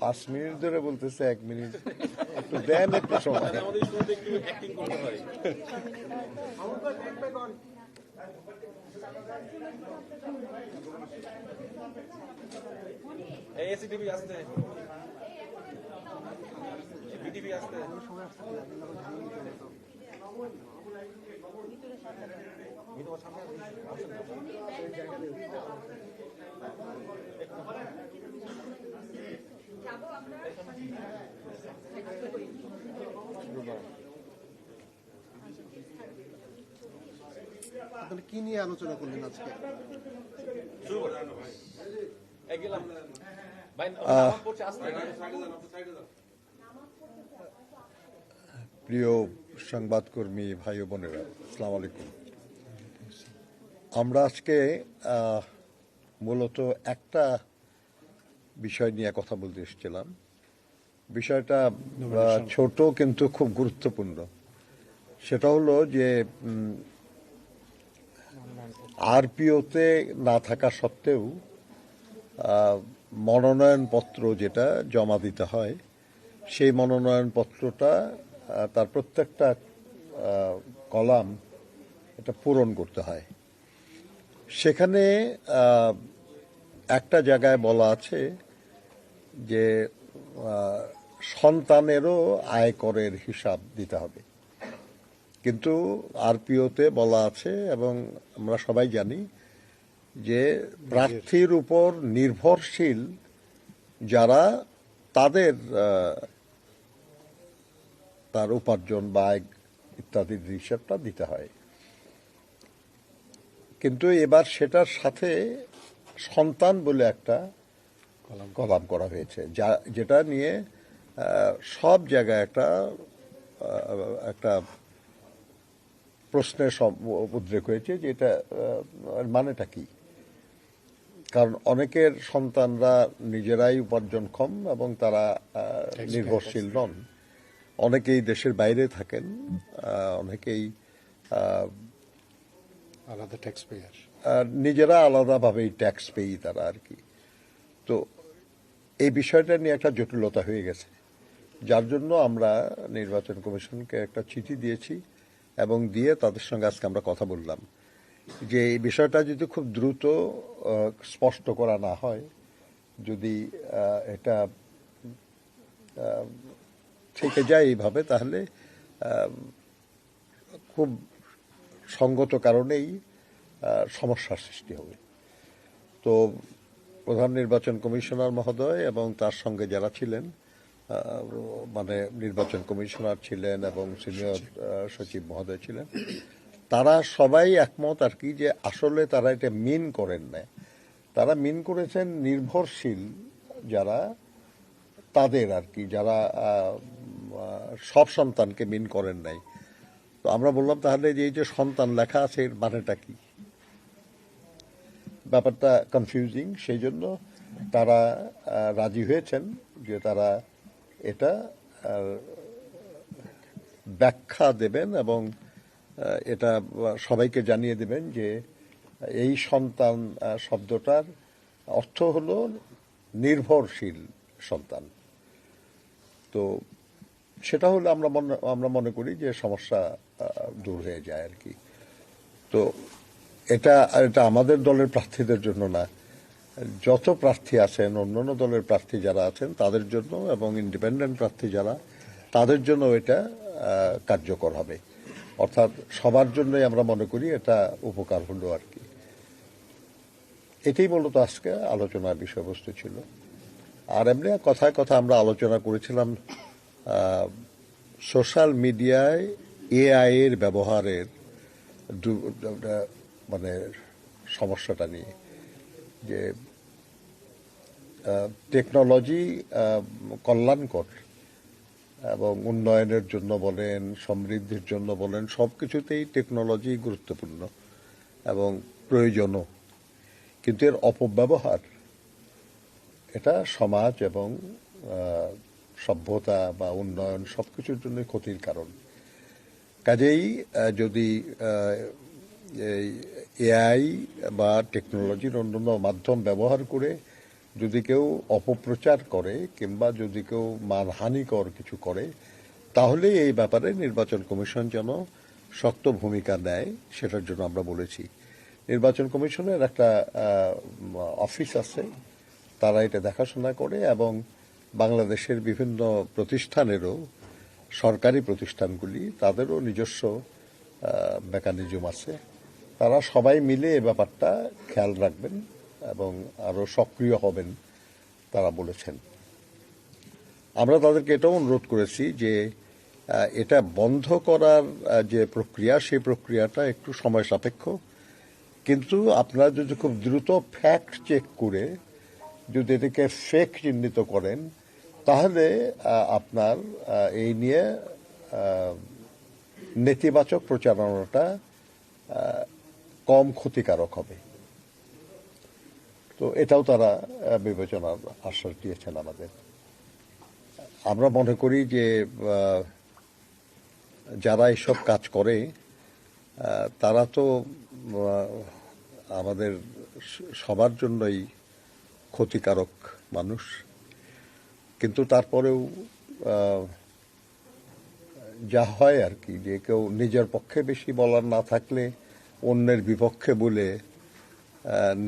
পাঁচ মিনিট ধরে বলতেছে এক মিনিট। একটু দেন একটু সময়। আমাদের শুরুতে তাহলে কি নিয়ে আলোচনা করলেন আজকে? প্রিয় সংবাদকর্মী ভাই ও বোনেরা আসসালামু আলাইকুম। আমরা আজকে আহ, মূলত একটা বিষয় নিয়ে কথা বলতে এসেছিলাম। বিষয়টা ছোট কিন্তু খুব গুরুত্বপূর্ণ। সেটা হলো যে আরপিওতে না থাকা সত্ত্বেও মনোনয়নপত্র যেটা জমা দিতে হয় সেই মনোনয়নপত্রটা তার প্রত্যেকটা কলাম এটা পূরণ করতে হয়। সেখানে একটা জায়গায় বলা আছে যে সন্তানেরও আয়করের হিসাব দিতে হবে। কিন্তু আরপিওতে বলা আছে এবং আমরা সবাই জানি যে, প্রার্থীর উপর নির্ভরশীল যারা তাদের তার উপার্জন বা ইত্যাদির হিসাবটা দিতে হয়। কিন্তু এবার সেটার সাথে সন্তান বলে একটা কলাম করা হয়েছে। যা যেটা নিয়ে সব জায়গায় একটা একটা প্রশ্নের সম- উদ্রেক হয়েছে যে এটা মানেটা কি? কারণ অনেকের সন্তানরা নিজেরাই উপার্জনক্ষম এবং তারা নির্ভরশীল নন। অনেকেই দেশের বাইরে থাকেন অনেকেই আলাদা ট্যাক্স পেয়ার নিজেরা আলাদাভাবেই ট্যাক্স পেই তারা আর কি। তো এই বিষয়টা নিয়ে একটা জটিলতা হয়ে গেছে। যার জন্য আমরা নির্বাচন কমিশনকে একটা চিঠি দিয়েছি এবং দিয়ে তাদের সঙ্গে আজকে আমরা কথা বললাম। যে এই বিষয়টা যদি খুব দ্রুত স্পষ্ট করা না হয়, যদি এটা থেকে যায় এইভাবে, তাহলে খুব সঙ্গত কারণেই সমস্যার সৃষ্টি হবে। তো প্রধান নির্বাচন কমিশনার মহোদয় এবং তার সঙ্গে যারা ছিলেন মানে নির্বাচন কমিশনার ছিলেন এবং সিনিয়র সচিব মহোদয় ছিলেন, তারা সবাই একমত আর কি যে আসলে তারা এটা মিন করেন না তারা মিন করেছেন নির্ভরশীল যারা, তাদের আর কি, যারা সব সন্তানকে মিন করেন নাই। তো আমরা বললাম তাহলে যে এই যে সন্তান লেখা আছে এর মানেটা কি? ব্যাপারটা কনফিউজিং সেই জন্য তারা রাজি হয়েছেন যে তারা এটা ব্যাখ্যা দেবেন এবং এটা সবাইকে জানিয়ে দেবেন যে এই সন্তান শব্দটার অর্থ হল নির্ভরশীল সন্তান। তো সেটা হলে আমরা মনে আমরা মনে করি যে সমস্যা দূর হয়ে যায় আর কি। তো এটা এটা আমাদের দলের প্রার্থীদের জন্য না। যত প্রার্থী আছেন, অন্যান্য দলের প্রার্থী যারা আছেন, তাদের জন্য এবং ইন্ডিপেন্ডেন্ট প্রার্থী যারা, তাদের জন্য এটা কার্যকর হবে। অর্থাৎ সবার জন্যই আমরা মনে করি এটা উপকার হলো আর কি। এটাই মূলত আজকে আলোচনার বিষয়বস্তু ছিল। আর এমনি কথায় কথা আমরা আলোচনা করেছিলাম সোশ্যাল মিডিয়ায় এআই এর ব্যবহারের মানে সমস্যাটা নিয়ে যে টেকনোলজি কল্যাণকর এবং উন্নয়নের জন্য বলেন, সমৃদ্ধির জন্য বলেন সব কিছুতেই টেকনোলজি গুরুত্বপূর্ণ এবং প্রয়োজনও। কিন্তু এর অপব্যবহার, এটা সমাজ এবং সভ্যতা বা উন্নয়ন সব কিছুর জন্য ক্ষতির কারণ। কাজেই যদি এআই বা টেকনোলজির অন্যান্য মাধ্যম ব্যবহার করে যদি কেউ অপপ্রচার করে কিংবা যদি কেউ মানহানিকর কিছু করে, তাহলে এই ব্যাপারে নির্বাচন কমিশন যেন শক্ত ভূমিকা নেয় সেটার জন্য আমরা বলেছি। নির্বাচন কমিশনের একটা অফিস আছে, তারা এটা দেখাশোনা করে এবং বাংলাদেশের বিভিন্ন প্রতিষ্ঠানেরও সরকারি প্রতিষ্ঠানগুলি, তাদেরও নিজস্ব মেকানিজম আছে। তারা সবাই মিলে এ ব্যাপারটা খেয়াল রাখবেন এবং আরও সক্রিয় হবেন তারা বলেছেন। আমরা তাদেরকে এটাও অনুরোধ করেছি যে এটা বন্ধ করার যে প্রক্রিয়া, সেই প্রক্রিয়াটা একটু সময় সাপেক্ষ। কিন্তু আপনারা যদি খুব দ্রুত ফ্যাক্ট চেক করে যদি এটাকে ফেক চিহ্নিত করেন, তাহলে আপনার এই নিয়ে নেতিবাচক প্রচারণাটা কম ক্ষতিকারক হবে। তো এটাও তারা বিবেচনার আশ্বাস দিয়েছেন আমাদের। আমরা মনে করি যে যারা এসব কাজ করে তারা তো আমাদের সবার জন্যই ক্ষতিকারক মানুষ। কিন্তু তারপরেও যা হয় আর কি, যে কেউ নিজের পক্ষে বেশি বলার না থাকলে অন্যের বিপক্ষে বলে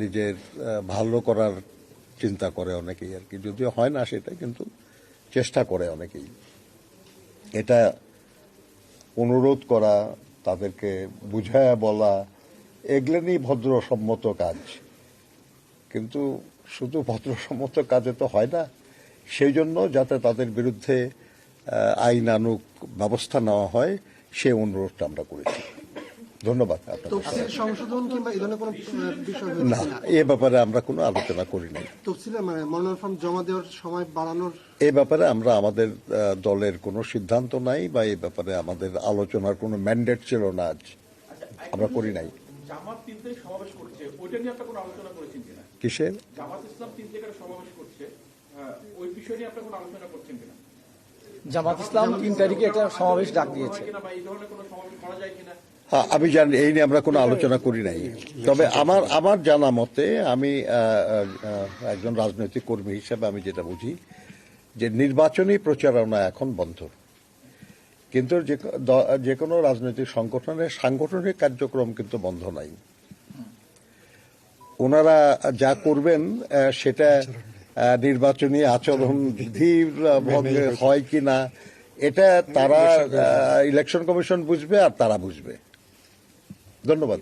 নিজের ভালো করার চিন্তা করে অনেকেই আর কি। যদিও হয় না সেটা, কিন্তু চেষ্টা করে অনেকেই। এটা অনুরোধ করা, তাদেরকে বুঝায়া বলা, এগুলো ভদ্রসম্মত কাজ। কিন্তু শুধু ভদ্রসম্মত কাজে তো হয় না, সেই জন্য যাতে তাদের বিরুদ্ধে আইনানুক ব্যবস্থা নেওয়া হয়, সে অনুরোধটা আমরা করেছি। ধন্যবাদ আপনাদের। সংশোধন কিংবা এই ধরনের কোনো বিষয় না এ ব্যাপারে আমরা কোনো আলোচনা করি নাই। তফসিলে মানে মনোনয়ন ফর্ম জমা দেওয়ার সময় বাড়ানোর এ ব্যাপারে আমরা আমাদের দলের কোনো সিদ্ধান্ত নাই বা এই ব্যাপারে আমাদের আলোচনার কোনো ম্যান্ডেট ছিল না আজ। আমরা করি নাই। জামাত তিন তারিখ সমাবেশ করছে ওইটা নিয়ে আপনার কোনো আলোচনা করেছেন কিনা? কিসের? জামাত ইসলাম তিন তারিখে সমাবেশ করছে আহ, ওই বিষয় নিয়ে আপনার কোনো আলোচনা করছেন কিনা? জামাত ইসলাম তিন তারিখে একটা সমাবেশ ডাক দিয়েছে। হ্যাঁ আমি জানি, এই নিয়ে আমরা কোনো আলোচনা করি নাই। তবে আমার আমার জানা মতে আমি একজন রাজনৈতিক কর্মী হিসেবে আমি যেটা বুঝি, যে নির্বাচনী প্রচারণা এখন বন্ধ। কিন্তু যে কোনো রাজনৈতিক সংগঠনের সাংগঠনিক কার্যক্রম কিন্তু বন্ধ নাই। ওনারা যা করবেন সেটা নির্বাচনী আচরণ ভঙ্গে হয় কিনা, এটা তারা ইলেকশন কমিশন বুঝবে আর তারা বুঝবে। ধন্যবাদ।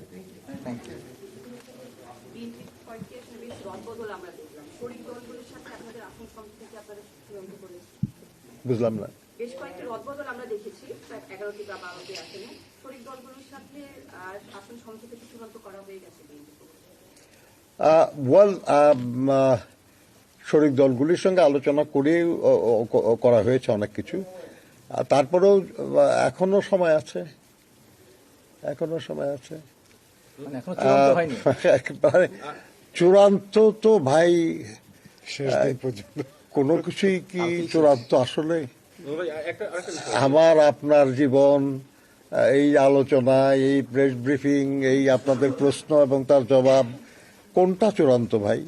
বুঝলাম না। বেশ কয়েকটি রদবদল আমরা দেখেছি প্রায় এগারোটি বা বারোটি আসনে। শরিক দলগুলোর সাথে আহ, আসন চূড়ান্ত করা হয়ে গেছে বিএনপি শরিক দলগুলির সঙ্গে আলোচনা করে করা হয়েছে অনেক কিছু। তারপরেও এখনও সময় আছে। এখনও সময় আছে। মানে চূড়ান্ত তো ভাই শেষ কোনো কিছুই কি চূড়ান্ত আসলে? আমার আপনার জীবন এই আলোচনা এই প্রেস ব্রিফিং এই আপনাদের প্রশ্ন এবং তার জবাব কোনটা চূড়ান্ত ভাই?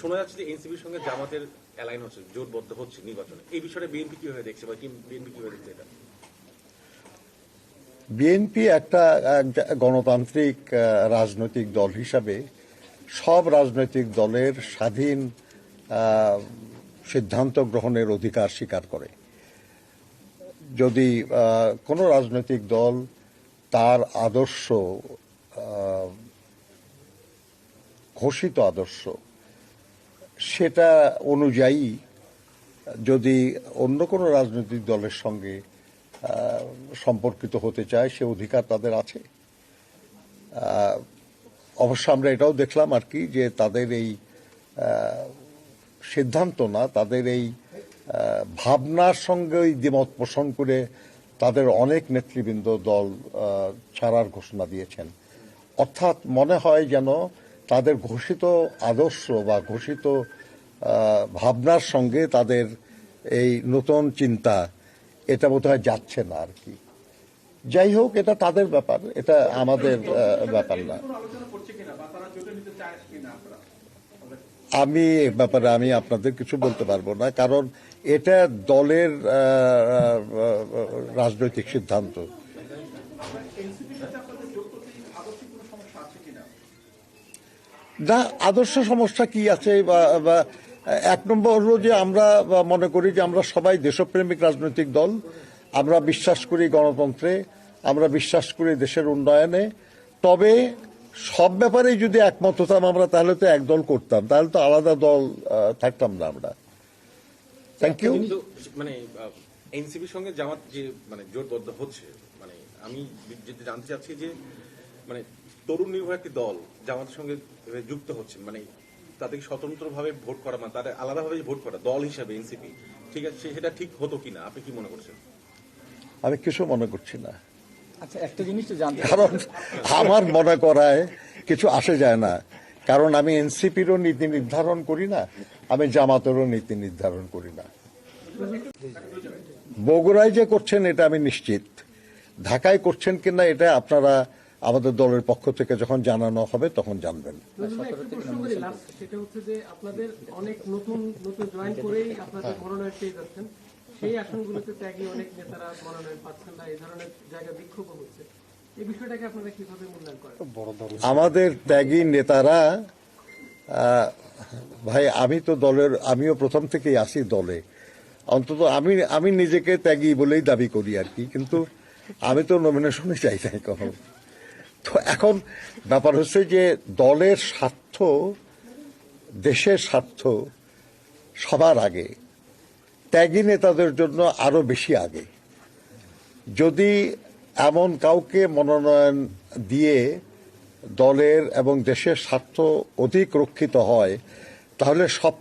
শোনা যাচ্ছে যে এনসিপির সঙ্গে জামাতের অ্যালাইন হচ্ছে জোটবদ্ধ হচ্ছে নির্বাচনে। এই বিষয়ে বিএনপি কীভাবে দেখছে বা বিএনপি কীভাবে দেখছে এটা? বিএনপি একটা গণতান্ত্রিক রাজনৈতিক দল হিসাবে সব রাজনৈতিক দলের স্বাধীন সিদ্ধান্ত গ্রহণের অধিকার স্বীকার করে। যদি কোনো রাজনৈতিক দল তার আদর্শ ঘোষিত আদর্শ, সেটা অনুযায়ী যদি অন্য কোনো রাজনৈতিক দলের সঙ্গে সম্পর্কিত হতে চায়, সে অধিকার তাদের আছে। অবশ্য আমরা এটাও দেখলাম আর কি যে তাদের এই সিদ্ধান্ত না, তাদের এই ভাবনার সঙ্গে ওই দ্বিমত পোষণ করে তাদের অনেক নেতৃবৃন্দ দল ছাড়ার ঘোষণা দিয়েছেন। অর্থাৎ মনে হয় যেন তাদের ঘোষিত আদর্শ বা ঘোষিত ভাবনার সঙ্গে তাদের এই নতুন চিন্তা এটা বোধহয় যাচ্ছে না আর কি। যাই হোক, এটা তাদের ব্যাপার, এটা আমাদের ব্যাপার না। আমি এ ব্যাপারে আমি আপনাদের কিছু বলতে পারব না, কারণ এটা দলের রাজনৈতিক সিদ্ধান্ত। না, আদর্শ সমস্যা কি আছে বা এক নম্বর হলো যে আমরা মনে করি যে আমরা সবাই দেশপ্রেমিক রাজনৈতিক দল। আমরা বিশ্বাস করি গণতন্ত্রে, আমরা বিশ্বাস করি দেশের উন্নয়নে। তবে সব ব্যাপারে যদি একমত হতাম আমরা, তাহলে তো এক দল করতাম, তাহলে তো আলাদা দল থাকতাম না আমরা। থ্যাংক ইউ মানে এনসিপির সঙ্গে জামাত যে মানে জোটবদ্ধ হচ্ছে মানে আমি যেটা জানতে চাচ্ছি যে মানে তরুণ নির্ভর একটি দল জামাতের সঙ্গে যুক্ত হচ্ছে মানে তাদেরকে স্বতন্ত্রভাবে ভোট করা মানে তাদের আলাদাভাবে ভোট করা দল হিসাবে এনসিপি ঠিক আছে সেটা ঠিক হতো কিনা? আপনি কি মনে করছেন? আমি কিছু মনে করছি না। আচ্ছা একটা জিনিস তো জানতে কারণ আমার মনে করায় কিছু আসে যায় না। কারণ আমি এনসিপিরও নীতি নির্ধারণ করি না আমি জামাতেরও নীতি নির্ধারণ করি না। বগুড়ায় যে করছেন এটা আমি নিশ্চিত। ঢাকায় করছেন কিনা এটা আপনারা আমাদের দলের পক্ষ থেকে যখন জানানো হবে তখন জানবেন। নজরুল একটু প্রশ্ন করি লাস্ট সেটা হচ্ছে যে আপনাদের অনেক নতুন নতুন জয়েন করেই আপনাদের মনোনয়ন পেয়ে যাচ্ছেন। সেই আসনগুলোতে ত্যাগী অনেক নেতারা মনোনয়ন পাচ্ছেন না এই ধরনের জায়গা বিক্ষোভ হচ্ছে। এই বিষয়টাকে আপনারা কীভাবে মূল্যায়ন করেন? আমাদের ত্যাগী নেতারা ভাই আমি তো দলের আমিও প্রথম থেকেই আসি দলে। অন্তত আমি আমি নিজেকে ত্যাগী বলেই দাবি করি আর কি কিন্তু আমি তো নমিনেশনে চাই নাই কখনো। তো এখন ব্যাপার হচ্ছে যে দলের স্বার্থ, দেশের স্বার্থ সবার আগে, ত্যাগী নেতাদের জন্য আরও বেশি আগে। যদি এমন কাউকে মনোনয়ন দিয়ে দলের এবং দেশের স্বার্থ অধিক রক্ষিত হয়, তাহলে সব